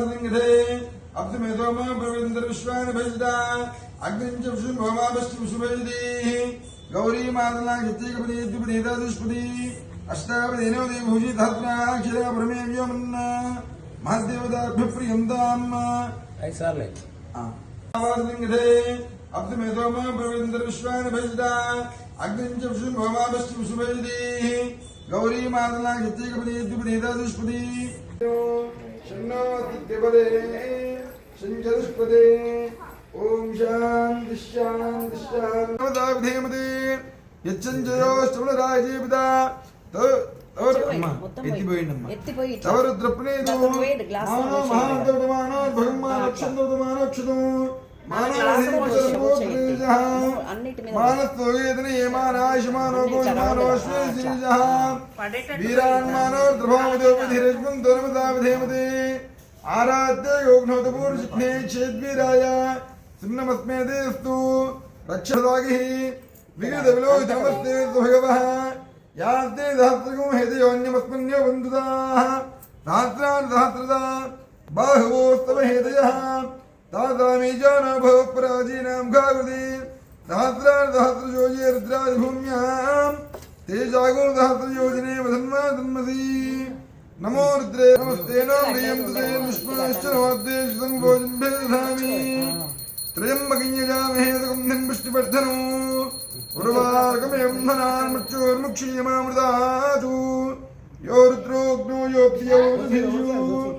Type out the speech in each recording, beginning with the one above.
వార్లింగదే అబ్దమే సోమ ప్రవేంద్ర విశ్వాని భజిత అగ్నించ విష్ణు భవమాభశ్చ విష్ణుభజితి గౌరీ మాతలా గిత్తికపతి ద్విపతి దుష్పతి అష్టాపతి నవది భూజి ధత్రాక్షర ప్రమేయమన్న మహాదేవతాభ్యప్రియంతాం ఐదు సార్లే వార్లింగదే అబ్దమే సోమ ప్రవేంద్ర విశ్వాని భజిత అగ్నించ విష్ణు భవమాభశ్చ విష్ణుభజితి గౌరీ మాతలా గిత్తికపతి ద్విపతి దుష్పతి షణ్ణోతిపదే షణ్చతుష్పదే ఓం శాంతి శాంతి శాంతి యచ్చంజయోష్టములరాజీవిత మొత్తం मानस्तोयेतने येमाना यशमानो गोशमानो अश्वेशिजः वीरान्मानो ध्रुवामदोपधिरश्मं दुर्मदावधेमते आराध्य योग्नोदपूर्षिघ्ने छेद्वीराय सिम्नमस्मे देस्तु रक्षदागिः विगतविलोहितमस्ते सुभगवः यास्ते सहस्रगो हेतयोऽन्यमस्मन्यो बन्धुताः सहस्रान् सहस्रदा बाहुवोस्तव हेतयः तासामीजानो भव प्राचीनां गावृति దుర్మదావధేమతే ఆరాధ్య యోగ్నోత పూర్షిఘ్నే చేద్వీరాయ సున్నమస్మే దేస్తు రక్షదాగి విగత విలోహితమస్తే భగవః యాస్తే సహస్రగో హేతయోన్యమస్మన్యో బంధుదా సహస్రాన్ సహస్రదా బాహవోస్తవ హేతయః తాదామి జాన భవ పరాజీనాం గాగృతి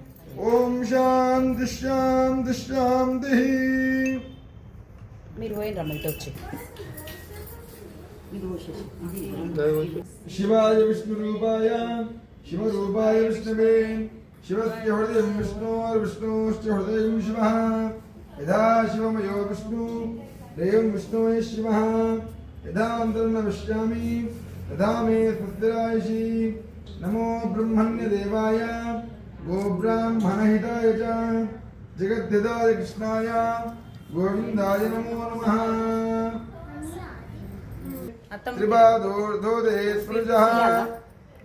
ఓం శాంతి శాంతి శాంతి మీరు పోయినరా మళ్ళీ వచ్చి. శివాయ విష్ణు రూపాయ శివరూపాయ విష్ణవే శివస్య హృదయం విష్ణోర్విష్ణోశ్చ హృదయం శివ. యథా శివమయో విష్ణు దేవం విష్ణువే శివ. యథాంతరం నమిష్యామి తదా మే స్మృతిరాయసి నమో బ్రహ్మణ్య దేవాయ గోబ్రాహ్మణహితాయ చ జగద్ధిదాయ కృష్ణాయ గోవిందాయ నమో నమ. త్రిపాదోర్ధోదే స్పృజ.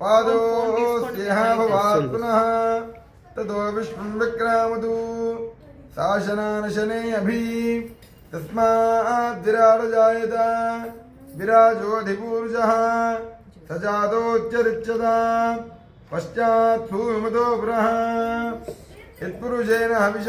పాదోస్యహ భవాత్ పునః. తదో విష్ణుం విక్రామతు. శాసనానశనే అభి. తస్మాద్ విరాడ జాయత విరాజోధిపూరుష సజాతోచ్చరిచ్యత पश्चात् भूमिमतो पुनः यत्पुरुषेण हविष